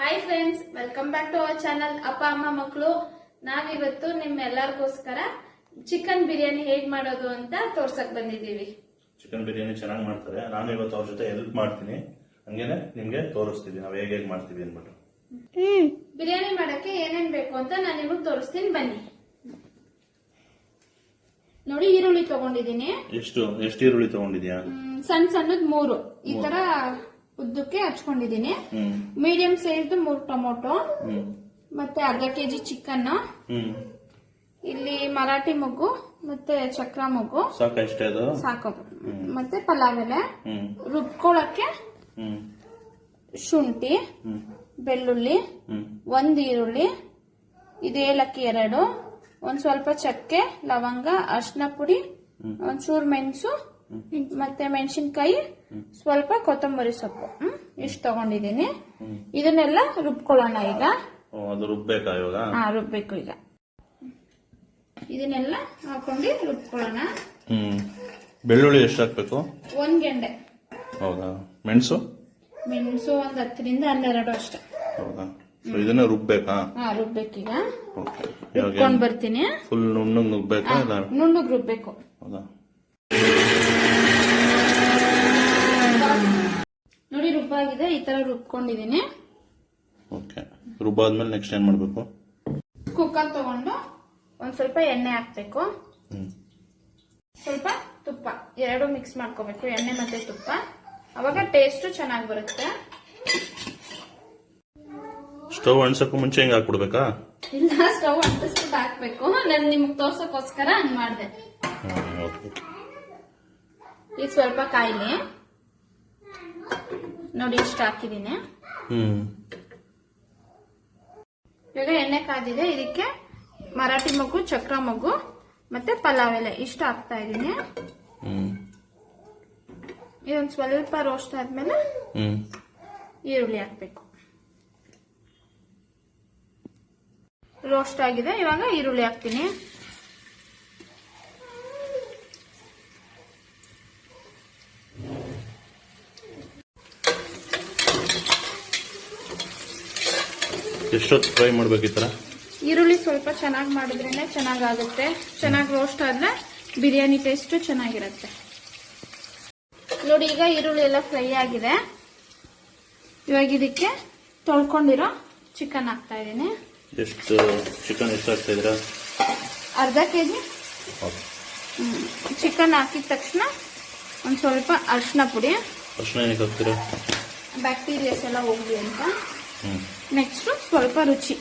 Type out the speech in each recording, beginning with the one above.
Hi friends welcome back to our channel ಅಪ್ಪ ಅಮ್ಮ ಮಕ್ಕಳು ನಾವಿವತ್ತು ನಿಮ್ಮೆಲ್ಲರಿಗೋಸ್ಕರ ಚಿಕನ್ ಬಿರಿಯಾನಿ ಹೇಗ್ ಮಾಡೋದು ಅಂತ ತೋರ್ಸಕ್ ಬಂದಿದ್ದೀವಿ. ಚಿಕನ್ ಬಿರಿಯಾನಿ ಚೆನ್ನಾಗಿ ಮಾಡ್ತಾರೆ. ನಾನು ಇವತ್ತು ಅವ್ರ ಜೊತೆ ಹೆಲ್ಪ್ ಮಾಡ್ತೀನಿ. ಹಂಗೇನೆ ನಿಮ್ಗೆ ತೋರಿಸ್ತೀವಿ. ನಾವು ಹೇಗೆ ಹೇಗೆ ಮಾಡ್ತೀವಿ ಅಂದ್ಬಿಟ್ಟು. ಬಿರಿಯಾನಿ ಮಾಡಕ್ಕೆ ಏನೇನ್ ಬೇಕು ಅಂತ ನಾನು ನಿಮಗೆ ತೋರಿಸ್ತೀನಿ. ಬನ್ನಿ. ನೋಡಿ ಈರುಳ್ಳಿ ತಗೊಂಡಿದ್ದೀನಿ. ಎಷ್ಟು ಎಷ್ಟು ಈರುಳ್ಳಿ ತಗೊಂಡಿದ್ಯಾ? ಸಣ್ಣ ಸಣ್ಣದ್ ಮೂರು. ಈ ತರ ಉದ್ದಕ್ಕೆ ಹಚ್ಕೊಂಡಿದೀನಿ ಮೀಡಿಯಂ ಸೈಜ್ ಮೂರು ಟೊಮೊಟೊ. ಮತ್ತೆ ಅರ್ಧ ಕೆಜಿ ಚಿಕನ್ ಹ್ಮ್. ಇಲ್ಲಿ ಮರಾಠಿ ಮೊಗ್ಗು ಮತ್ತೆ ಚಕ್ರ ಮೊಗ್ಗು. ಸಾಕು ಮತ್ತೆ ಪಲಾವ್ ಎಲೆ. ರುಬ್ಕೊಳಕ್ಕೆ ಶುಂಠಿ ಬೆಳ್ಳುಳ್ಳಿ ಒಂದ್ ಈರುಳ್ಳಿ ಇದು ಏಲಕ್ಕಿ ಎರಡು. ಒಂದ್ ಸ್ವಲ್ಪ ಚಕ್ಕೆ ಲವಂಗ ಅರ್ಶಿನ ಪುಡಿ ಒಂದ್ ಒಂಚೂರು ಮೆಣಸು ಮತ್ತೆ ಮೆಣಸಿನ್ಕಾಯಿ ಸ್ವಲ್ಪ ಕೊತ್ತಂಬರಿ ಸೊಪ್ಪು. ಹ್ಮ್. ಇಷ್ಟು ತಗೊಂಡಿದ್ದೀನಿ ಇದನ್ನೆಲ್ಲ ರುಬ್ಕೊಳ್ಳೋಣ ಈಗ. ಅದು ರುಬ್ಬೇಕಾ ಇವಾಗ? ಹಾ ರುಬ್ಬೇಕು ಈಗ. ಇದನ್ನೆಲ್ಲ ಹಾಕೊಂಡು ರುಬ್ಕೊಳ್ಳೋಣ. ಹ್ಮ್. ಬೆಳ್ಳುಳ್ಳಿ ಎಷ್ಟು ಹಾಕ್ಬೇಕು? ಒಂದ್ ಗೆಂಡೆ. ಹೌದಾ? ಮೆಣಸು? ಮೆಣಸು ಒಂದ್ ಹತ್ತರಿಂದ ಹನ್ನೆರಡು ಅಷ್ಟೇ. ಹೌದಾ? ಸೊ ಇದನ್ನ ರುಬ್ಬೇಕಾ? ಹಾ ರುಬ್ಬೇಕೀಗ. ಓಕೆ ರುಬ್ಕೊಂಡ್ ಬರ್ತೀನಿ. ಫುಲ್ ನುಣ್ಣಗ್ ನುಗ್ಬೇಕಾ ಇಲ್ಲ? ನುಣ್ಣಗ್ ರುಬ್ಬೇಕು. ಹೌದಾ ನೋಡಿ ರುಬ್ಬಾಗಿದೆ ಈ ತರ ರುಬ್ಕೊಂಡಿದೀನಿ ಓಕೆ. ರುಬ್ಬಾದ್ಮೇಲೆ ನೆಕ್ಸ್ಟ್ ಏನ್ ಮಾಡ್ಬೇಕು? ಕುಕ್ಕರ್ ತಗೊಂಡು ಒಂದ್ ಸ್ವಲ್ಪ ಎಣ್ಣೆ ಹಾಕ್ಬೇಕು. ಸ್ವಲ್ಪ ತುಪ್ಪ. ಎರಡು ಮಿಕ್ಸ್ ಮಾಡ್ಕೋಬೇಕು ಎಣ್ಣೆ ಮತ್ತೆ ತುಪ್ಪ. ಅವಾಗ ಟೇಸ್ಟ್ ಚೆನ್ನಾಗಿ ಬರುತ್ತೆ. ಸ್ಟವ್ ಅಣ್ಸಕ್ಕೂ ಮುಂಚೆ ಹಿಂಗ್ ಹಾಕ್ಬಿಡ್ಬೇಕಾ? ಇಲ್ಲ ಸ್ಟವ್ ಅಂಟಿಸ್ಬಿಟ್ಟು ಹಾಕ್ಬೇಕು. ನಾನು ನಿಮ್ಗೆ ತೋರ್ಸಕ್ಕೋಸ್ಕರ ಹಂಗ್ ಮಾಡ್ದೆ. ಈಗ ಸ್ವಲ್ಪ ಕಾಯಿಲಿ. ನೋಡಿ ಇಷ್ಟ ಹಾಕಿದೀನಿ. ಇವಾಗ ಎಣ್ಣೆ ಕಾದಿದೆ ಇದಕ್ಕೆ ಮರಾಠಿ ಮಗು ಚಕ್ರ ಮಗು ಮತ್ತೆ ಪಲಾವ್ ಎಲೆ. ಇಷ್ಟ ಹಾಕ್ತಾ ಇದೀನಿ. ಇದೊಂದ್ ಸ್ವಲ್ಪ ರೋಸ್ಟ್ ಆದ್ಮೇಲೆ ಈರುಳ್ಳಿ ಹಾಕ್ಬೇಕು. ರೋಸ್ಟ್ ಆಗಿದೆ ಇವಾಗ ಈರುಳ್ಳಿ ಹಾಕ್ತೀನಿ. ಎಷ್ಟೊತ್ತು ಫ್ರೈ ಮಾಡ್ಬೇಕು ಈ ತರ? ಈರುಳ್ಳಿ ಸ್ವಲ್ಪ ಚೆನ್ನಾಗಿ ಮಾಡಿದ್ರೇನೆ ಚೆನ್ನಾಗಾಗುತ್ತೆ. ಚೆನ್ನಾಗಿ ರೋಸ್ಟ್ ಆದ್ರೆ ಬಿರಿಯಾನಿ ಟೇಸ್ಟ್ ಚೆನ್ನಾಗಿರುತ್ತೆ. ನೋಡಿ ಈಗ ಈರುಳ್ಳಿ ಎಲ್ಲ ಫ್ರೈ ಆಗಿದೆ. ಇವಾಗ ಇದಕ್ಕೆ ತೊಳ್ಕೊಂಡಿರೋ ಚಿಕನ್ ಹಾಕ್ತಾ ಇದ್ದೀನಿ. ಎಷ್ಟು ಚಿಕನ್ ಎಷ್ಟು ಹಾಕ್ತಾ ಇದ್ದೀರಾ? ಅರ್ಧ ಕೆಜಿ ಜಿ ಚಿಕನ್ ಹಾಕಿದ ತಕ್ಷಣ ಒಂದು ಸ್ವಲ್ಪ ಅರಿಶಿನ ಪುಡಿ. ಅರ್ಶಿನ ಏನಕ್ಕೆ ಹಾಕ್ತೀರಾ? ಬ್ಯಾಕ್ಟೀರಿಯಾಸ್ ಎಲ್ಲ ಹೋಗ್ಲಿ ಅಂತ. ನೆಕ್ಸ್ಟ್ ಸ್ವಲ್ಪ ರುಚಿ.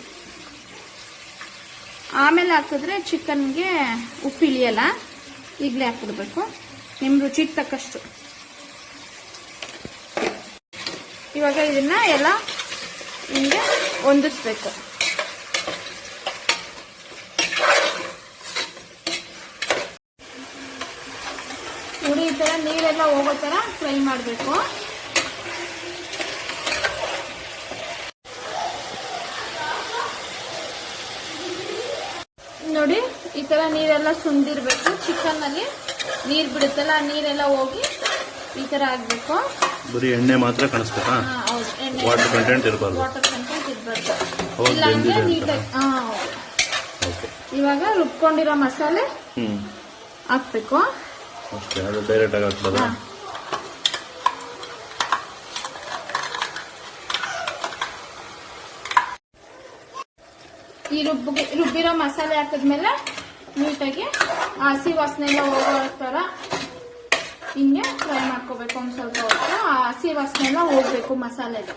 ಆಮೇಲೆ ಹಾಕಿದ್ರೆ ಚಿಕನ್ಗೆ ಉಪ್ಪು ಇಳಿಯಲ್ಲ, ಈಗಲೇ ಹಾಕ್ಬಿಡ್ಬೇಕು. ನಿಮ್ಮ ರುಚಿಗೆ ತಕ್ಕಷ್ಟು. ಇವಾಗ ಇದನ್ನ ಎಲ್ಲ ಹಿಂಗೆ ಹೊಂದಿಸ್ಬೇಕು. ಉಡಿ ಈ ಥರ ನೀರೆಲ್ಲ ಹೋಗೋ ಥರ ಫ್ರೈ ಮಾಡಬೇಕು ನೋಡಿ ತರ ನೀರೆಲ್ಲ ಸುಂದಿರ್ಬೇಕು. ಚಿಕನ್ ಅಲ್ಲಿ ನೀರ್ ಬಿಡುತ್ತಲ್ಲ ಆ ನೀರೆಲ್ಲ ಹೋಗಿ ಈ ತರ ಆಗ್ಬೇಕು. ಬರೀ ಎಣ್ಣೆ ಮಾತ್ರ ಕಾಣಿಸ್ಬೇಕಾ? ವಾಟರ್ ಕಂಟೆಂಟ್ ಇರಬಾರ್ದು. ವಾಟರ್ ಕಂಟೆಂಟ್ ಇರ್ಬಾರ್ದು. ಹೌದು, ಇಲ್ಲ ಅಂದ್ರೆ ಬೆಂದಿದೆ ಅಂತ. ನೀಟಾಗಿ ಹಾ ಇವಾಗ ರುಬ್ಕೊಂಡಿರೋ ಮಸಾಲೆ ಹಾಕ್ಬೇಕು. ಅಷ್ಟೇ ಅದು ಡೈರೆಕ್ಟ್ ಆಗಿ ಹಾಕ್ಬೋದಾ ಈ ರುಬ್ಬಿಗೆ ರುಬ್ಬಿರೋ ಮಸಾಲೆ ಹಾಕಿದ್ಮೇಲೆ ನೀಟಾಗಿ ಹಸಿ ವಾಸನೆ ಎಲ್ಲ ಹೋಗೋ ಥರ ಹಿಂಗೆ ಫ್ರೈ ಮಾಡ್ಕೋಬೇಕು ಒಂದು ಸ್ವಲ್ಪ ಹೊತ್ತು. ಆ ಹಸಿ ವಾಸನೆ ಎಲ್ಲ ಹೋಗ್ಬೇಕು ಮಸಾಲೆಗೆ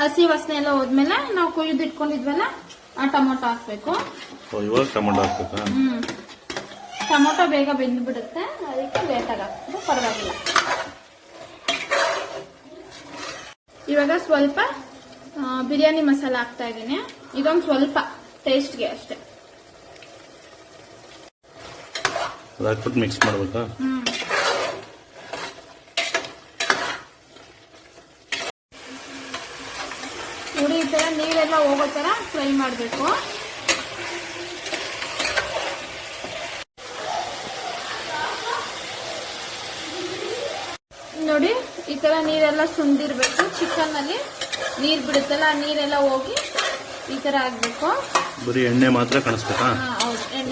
ಹಸಿ ವಾಸನೆ ಎಲ್ಲ ಹೋದ್ಮೇಲೆ ನಾವು ಕುಯ್ದು ಇಟ್ಕೊಂಡಿದ್ವಲ್ಲ ಆ ಟೊಮೊಟೊ ಹಾಕ್ಬೇಕು. ಇವಾಗ ಟೊಮೊಟೊ ಹಾಕ್ಬೇಕಾ? ಹ್ಮ್. ಟೊಮೊಟೊ ಬೇಗ ಬೆಂದು ಬಿಡುತ್ತೆ ಅದಕ್ಕೆ ಲೇಟಾಗಿ ಪರವಾಗಿಲ್ಲ. ಇವಾಗ ಸ್ವಲ್ಪ ಬಿರಿಯಾನಿ ಮಸಾಲ ಹಾಕ್ತಾ ಇದ್ದೀನಿ. ಇದೊಂದು ಸ್ವಲ್ಪ. ಟೇಸ್ಟ್ಗೆ ಅಷ್ಟೇ. ಹಾಕ್ಬಿಟ್ಟು ಮಿಕ್ಸ್ ಮಾಡ್ಬೇಕಾ? ಹ್ಮ್. ನೋಡಿ ಈ ತರ ನೀರೆಲ್ಲ ಹೋಗೋ ತರ ಫ್ರೈ ಮಾಡಬೇಕು. ನೋಡಿ ಈ ತರ ನೀರೆಲ್ಲ ಸುಂದಿರ್ಬೇಕು. ಚಿಕನ್ ಅಲ್ಲಿ ನೀರ್ ಬಿಡುತ್ತಲ್ಲ ಆ ನೀರೆಲ್ಲ ಹೋಗಿ ಈ ತರ ಆಗ್ಬೇಕು. ಬರೀ ಎಣ್ಣೆ ಮಾತ್ರ ಕಾಣಿಸ್ಬೇಕಾ?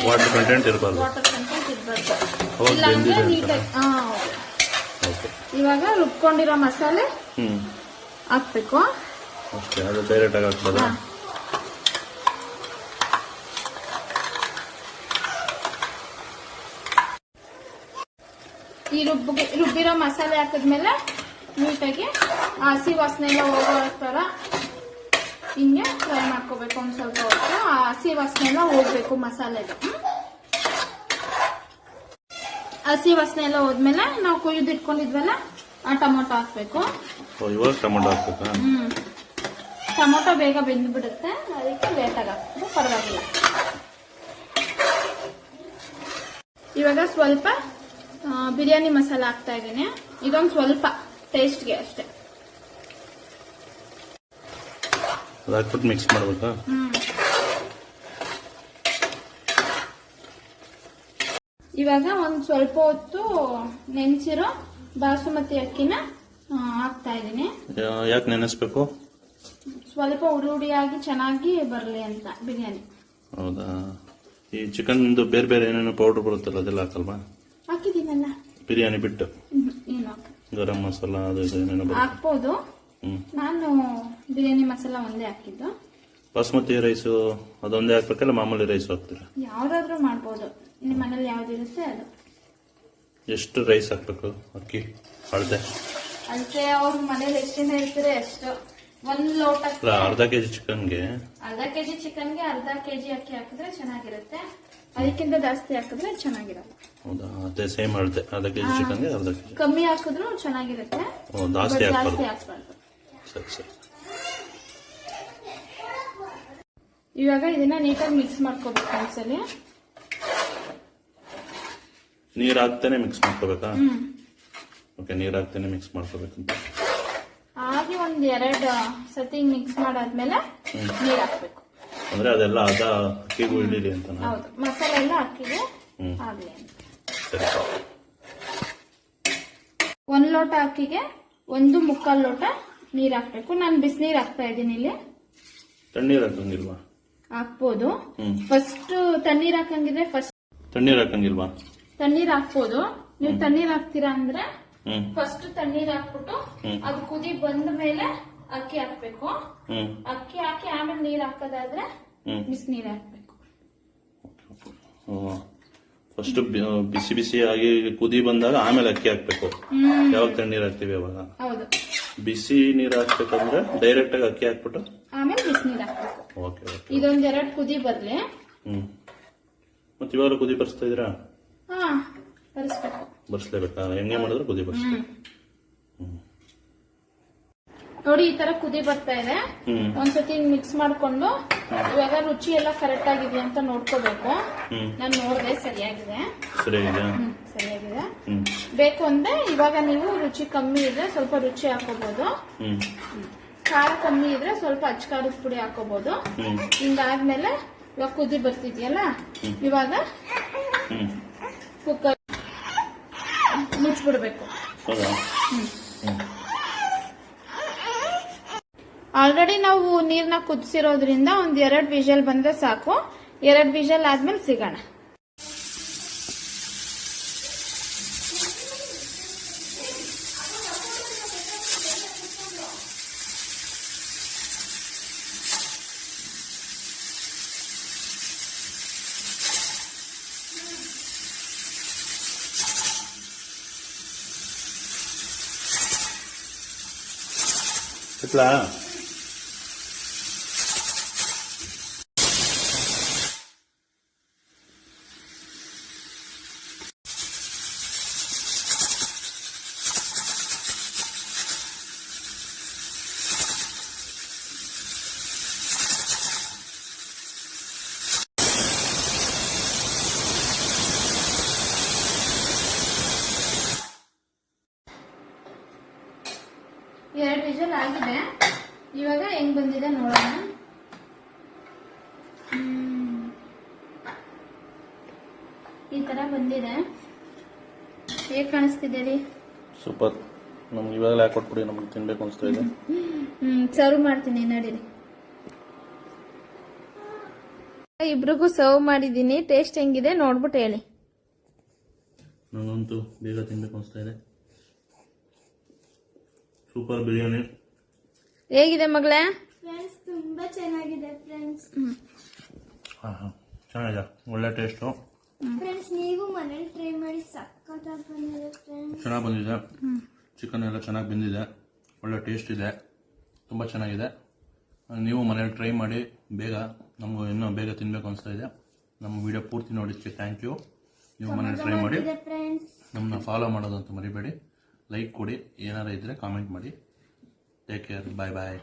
ವಾಟರ್ ಕಂಟೆಂಟ್ ಇರಬಾರ್ದು. ವಾಟರ್ ಕಂಟೆಂಟ್ ಇರ್ಬಾರ್ದು. ಅವಾಗ ಇಲ್ಲ ಅಂದ್ರೆ ಬೆಂದಿದೆ ನೀಟಾಗಿ ಇವಾಗ ರುಬ್ಕೊಂಡಿರೋ ಮಸಾಲೆ ಹಾಕ್ಬೇಕು. ಅಷ್ಟೇ ಅದು ಡೈರೆಕ್ಟಾಗಿ ಹಾಕ್ಬೋದಾ ಈ ರುಬ್ಬ ರುಬ್ಬಿರೋ ಮಸಾಲೆ ಹಾಕಿದ್ಮೇಲೆ ನೀಟಾಗಿ ಹಸಿ ವಾಸನೆ ಎಲ್ಲ ಹೋಗೋ ಥರ ಹಿಂಗೆ ಫ್ರೈ ಮಾಡ್ಕೋಬೇಕು ಒಂದು ಸ್ವಲ್ಪ ಹೊತ್ತು ಆ ಹಸಿ ವಾಸನೆ ಎಲ್ಲ ಹೋಗ್ಬೇಕು ಮಸಾಲೆಗೆ? ಹಸಿ ವಾಸನೆ ಎಲ್ಲ ಹೋದ್ಮೇಲೆ ನಾವು ಕುಯ್ದು ಇಟ್ಕೊಂಡಿದ್ವಲ್ಲ ಆ ಟೊಮೊಟೊ ಹಾಕ್ಬೇಕು ಇವಾಗ ಟೊಮೊಟೊ ಹಾಕ್ಬೇಕಾ ಹ್ಮ್ ಟೊಮೊಟೊ ಬೇಗ ಬೆಂದು ಬಿಡುತ್ತೆ ಅದಕ್ಕೆ ಲೇಟಾಗಿ ಹಾಕಿದ್ರೆ ಪರವಾಗಿಲ್ಲ ಇವಾಗ ಸ್ವಲ್ಪ ಬಿರಿಯಾನಿ ಮಸಾಲ ಹಾಕ್ತಾ ಇದ್ದೀನಿ ಇದೊಂದು ಸ್ವಲ್ಪ ಟೇಸ್ಟ್ಗೆ ಅಷ್ಟೇ ಅದು ಹಾಕ್ಬಿಟ್ಟು ಮಿಕ್ಸ್ ಮಾಡ್ಬೇಕಾ? ಇವಾಗ ಒಂದ್ ಸ್ವಲ್ಪ ಹೊತ್ತು ನೆನೆಸಿರೋ ಬಾಸುಮತಿ ಅಕ್ಕಿನ ಹಾಕ್ತಾ ಇದ್ದೀನಿ. ಯಾಕೆ ನೆನೆಸ್ಬೇಕು? ಸ್ವಲ್ಪ ಉಡಿ ಉಡಿಯಾಗಿ ಚೆನ್ನಾಗಿ ಬರಲಿ ಅಂತ ಬಿರಿಯಾನಿ. ಹೌದಾ? ಈ ಚಿಕನ್ ಬೇರೆ ಬೇರೆ ಏನೇನು ಪೌಡರ್ ಬರುತ್ತಲ್ಲ ಅದೆಲ್ಲ ಹಾಕಲ್ವಾ? ಹಾಕಿದ್ದೀನಲ್ಲ. ಬಿರಿಯಾನಿ ಬಿಟ್ಟು. ಗರಂ ಮಸಾಲ ಅದು ಏನೇನು ಹಾಕ್ಬೋದು. ನಾನು ಬಿರಿಯಾನಿ ಮಸಾಲ ಒಂದೇ ಹಾಕಿದ್ದು. ಬಾಸ್ಮತಿ ರೈಸು ಅದೊಂದೇ ಹಾಕ್ಬೇಕಲ್ಲ ಮಾಮೂಲಿ ರೈಸ್ ಹಾಕ್ತೀರಾ? ಯಾವ್ದಾದ್ರು ಮಾಡ್ಬೋದು. ನಿಮ್ಮ ಮನೇಲಿ ಯಾವ್ದಿರುತ್ತೆ ಅದು. ಎಷ್ಟು ರೈಸ್ ಹಾಕ್ಬೇಕು? ಅಕ್ಕಿ ಅಳತೆ ಅದಕ್ಕೆ ಅವ್ರ ಮನೇಲಿ ಜನ ಇರ್ತಾರೆ ಎಷ್ಟು ಒಂದ್ ಲೋಟ ಅಲ್ಲ ಅರ್ಧ ಕೆಜಿ ಚಿಕನ್ಗೆ. ಅರ್ಧ ಕೆಜಿ ಚಿಕನ್ಗೆ ಅರ್ಧ ಕೆಜಿ ಅಕ್ಕಿ ಹಾಕಿದ್ರೆ ಚೆನ್ನಾಗಿರುತ್ತೆ. ಅದಕ್ಕಿಂತ ಜಾಸ್ತಿ ಹಾಕಿದ್ರೆ ಚೆನ್ನಾಗಿರಲ್ಲ. ಹೌದಾ? ಅದೇ ಸೇಮ್ ಅಳತೆ ಅರ್ಧ ಕೆ ಜಿ ಚಿಕನ್ಗೆ ಅರ್ಧ ಕೆಜಿ. ಕಮ್ಮಿ ಹಾಕಿದ್ರು ಚೆನ್ನಾಗಿರುತ್ತೆ. ಜಾಸ್ತಿ ಹಾಕ್ಬಾರ್ದು. ಸರಿ ಸರಿ. ಇವಾಗ ಇದನ್ನ ನೀಟಾಗಿ ಮಿಕ್ಸ್ ಮಾಡ್ಕೋಬೇಕು ಒಂದ್ಸಲಿ ನೀರ್ ಹಾಕ್ತಾನೆ ಮಿಕ್ಸ್ ಮಾಡ್ಕೋಬೇಕಾ? ಓಕೆ ನೀರು ಹಾಕ್ತಾನೆ ಮಿಕ್ಸ್ ಮಾಡ್ಕೋಬೇಕಂತ. ಹಾಗೆ ಒಂದ್ ಎರಡ್ ಸತಿ ಮಿಕ್ಸ್ ಮಾಡಾದ್ಮೇಲೆ. ನೀರ್ ಹಾಕ್ಬೇಕು ಅಂದ್ರೆ ಅದೆಲ್ಲ ಅದ ಅಕ್ಕಿಗೂ ಹಿಡೀಲಿ ಅಂತ ಹೌದು. ಮಸಾಲೆ ಎಲ್ಲ ಅಕ್ಕಿಗೆ. ಆಗ್ಲಿ ಸರಿ. ಒಂದ್ ಲೋಟ ಅಕ್ಕಿಗೆ ಒಂದು ಮುಕ್ಕಾಲ್ ಲೋಟ ನೀರ್ ಹಾಕ್ಬೇಕು ನಾನು ಬಿಸಿನೀರ್ ಹಾಕ್ತಾ ಇದ್ದೀನಿ ಇಲ್ಲಿ. ತಣ್ಣೀರ್ ಹಾಕಂಗಿಲ್ವಾ ಹಾಕ್ಬೋದು. ಹ್ಮ್. ಫಸ್ಟ್ ತಣ್ಣೀರ್ ಹಾಕಂಗಿದ್ರೆ ಫಸ್ಟ್ ತಣ್ಣೀರ್ ಹಾಕಂಗಿಲ್ವಾ? ತಣ್ಣೀರ್ ಹಾಕ್ಬೋದು. ನೀವು ತಣ್ಣೀರ್ ಹಾಕ್ತೀರಾ ಅಂದ್ರೆ ಹ್ಮ್. ಫಸ್ಟ್ ತಣ್ಣೀರ್ ಹಾಕ್ಬಿಟ್ಟು ಅದ್ ಅದು ಕುದಿ ಬಂದ ಮೇಲೆ ಅಕ್ಕಿ ಹಾಕ್ಬೇಕು. ಹ್ಮ್. ಅಕ್ಕಿ ಹಾಕಿ ಆಮೇಲೆ ನೀರ್ ಹಾಕೋದಾದ್ರೆ ಹ್ಮ್. ಬಿಸಿನೀರ್ ಹಾಕ್ಬೇಕು. ಫಸ್ಟ್ ಬಿಸಿ ಬಿಸಿ ಆಗಿ ಕುದಿ ಬಂದಾಗ ಆಮೇಲೆ ಅಕ್ಕಿ ಹಾಕ್ಬೇಕು. ಹ್ಮ್. ಯಾವಾಗ ತಣ್ಣೀರ್ ಹಾಕ್ತಿವಿ ಅವಾಗ? ಹೌದು. ಬಿಸಿ ನೀರ್ ಹಾಕ್ಬೇಕಂದ್ರೆ ಡೈರೆಕ್ಟ್ ಆಗಿ ಅಕ್ಕಿ ಹಾಕ್ಬಿಟ್ಟು? ಆಮೇಲೆ ಬಿಸಿನೀರ್ ಹಾಕ್ಬೇಕು. ಓಕೆ ಓಕೆ ಇದೊಂದ್ ಎರಡ್ ಕುದಿ ಬರ್ಲಿ. ಹ್ಮ್. ಮತ್ತೆ ಇವಾಗ ಕುದಿ ಬರ್ಸ್ತಾ ಇದೀರಾ ಹಾ ತರಿಸ್ಬೇಕು ಬರ್ಸ್ಲೇಬೇಕಾ? ಹೆಂಗೆ ಮಾಡಿದ್ರೆ ಕುದಿ ಬರ್ಸ್ ಹ್ಮ್. ನೋಡಿ ಈ ತರ ಕುದಿ ಬರ್ತಾ ಇದೆ. ಹ್ಮ್. ಒಂದ್ಸತಿ ಮಿಕ್ಸ್ ಮಾಡ್ಕೊಂಡು ಇವಾಗ ರುಚಿ ಎಲ್ಲ ಕರೆಕ್ಟ್ ಆಗಿದೆ ಅಂತ ನೋಡ್ಕೋಬೇಕು. ಹ್ಮ್. ನಾನು ನೋಡ್ದೆ ಸರಿಯಾಗಿದೆ. ಸರಿಯಾಗಿದೆ. ಸರಿಯಾಗಿದೆ ಬೇಕು ಅಂದ್ರೆ ಇವಾಗ ನೀವು ರುಚಿ ಕಮ್ಮಿ ಇದ್ರೆ ಸ್ವಲ್ಪ ರುಚಿ ಹಾಕೋಬಹುದು ಖಾರ ಕಮ್ಮಿ ಇದ್ರೆ ಸ್ವಲ್ಪ ಅಚ್ಚ ಖಾರದ ಪುಡಿ ಹಾಕೋಬಹುದು ಹಿಂಗಾದ್ಮೇಲೆ ಇವಾಗ ಕುದಿ ಬರ್ತಿದ್ಯಲ್ಲ ಇವಾಗ ಕುಕ್ಕರ್ ಮುಚ್ಚಿಬಿಡ್ಬೇಕು. ಆಲ್ರೆಡಿ ನಾವು ನೀರ್ನ ಕುದಿಸಿರೋದ್ರಿಂದ ಒಂದ್ ಎರಡ್ ವಿಷಲ್ ಬಂದ್ರೆ ಸಾಕು. ಎರಡ್ ವಿಷಲ್ ಆದ್ಮೇಲೆ ಸಿಗೋಣ. Hitler. ಈ ತರ ಬಂದಿದೆ. ಹೇಗ್ ಕಾಣಿಸ್ತಿದೆ ರೀ? ಸೂಪರ್. ನಮ್ಗೆ ಇವಾಗಲೇ ಯಾಕೆ ಕೊಟ್ಬಿಡಿ ನಮ್ಗೆ ತಿನ್ಬೇಕು ಅನಿಸ್ತಾ ಇದೆ. ಹ್ಮ್ ಸರ್ವ್ ಮಾಡ್ತೀನಿ ನಡೀರಿ. ಇಬ್ರಿಗೂ ಸರ್ವ್ ಮಾಡಿದ್ದೀನಿ ಟೇಸ್ಟ್ ಹೆಂಗಿದೆ ನೋಡ್ಬಿಟ್ಟು ಹೇಳಿ. ನನಗಂತೂ ಬೇಗ ತಿನ್ಬೇಕು ಅನಿಸ್ತಾ ಇದೆ. ಸೂಪರ್ ಬಿರಿಯಾನಿ. ಹೇಗಿದೆ ಮಗಳೇ? ಫ್ರೆಂಡ್ಸ್ ತುಂಬಾ ಚೆನ್ನಾಗಿದೆ ಫ್ರೆಂಡ್ಸ್ ಹಾಂ ಹಾಂ. ಚೆನ್ನಾಗಿದೆ. ಒಳ್ಳೆ ಟೇಸ್ಟು. ಫ್ರೆಂಡ್ಸ್ ನೀವು ಮನೇಲಿ ಟ್ರೈ ಮಾಡಿ ಸಕ್ಕತ್ತಾಗಿ ಬಂದಿದೆ ಫ್ರೆಂಡ್ಸ್ ಚೆನ್ನಾಗಿ ಬಂದಿದೆ. ಚಿಕನ್ ಎಲ್ಲ ಚೆನ್ನಾಗಿ ಬಂದಿದೆ. ಒಳ್ಳೆ ಟೇಸ್ಟ್ ಇದೆ. ತುಂಬ ಚೆನ್ನಾಗಿದೆ. ನೀವು ಮನೇಲಿ ಟ್ರೈ ಮಾಡಿ ಬೇಗ ನಮಗೂ ಇನ್ನೂ ಬೇಗ ತಿನ್ನಬೇಕು ಅನಿಸ್ತಾ ಇದೆ. ನಮ್ಮ ವಿಡಿಯೋ ಪೂರ್ತಿ ನೋಡಿದ್ದಕ್ಕೆ ಥ್ಯಾಂಕ್ ಯು ನೀವು ಮನೇಲಿ ಟ್ರೈ ಮಾಡಿ ನಮ್ಮನ್ನ ಫಾಲೋ ಮಾಡೋದಂತ ಮರಿಬೇಡಿ. ಲೈಕ್ ಕೊಡಿ. ಏನಾರು ಇದ್ದರೆ ಕಾಮೆಂಟ್ ಮಾಡಿ. ಟೇಕ್ ಕೇರ್ ಬಾಯ್ ಬಾಯ್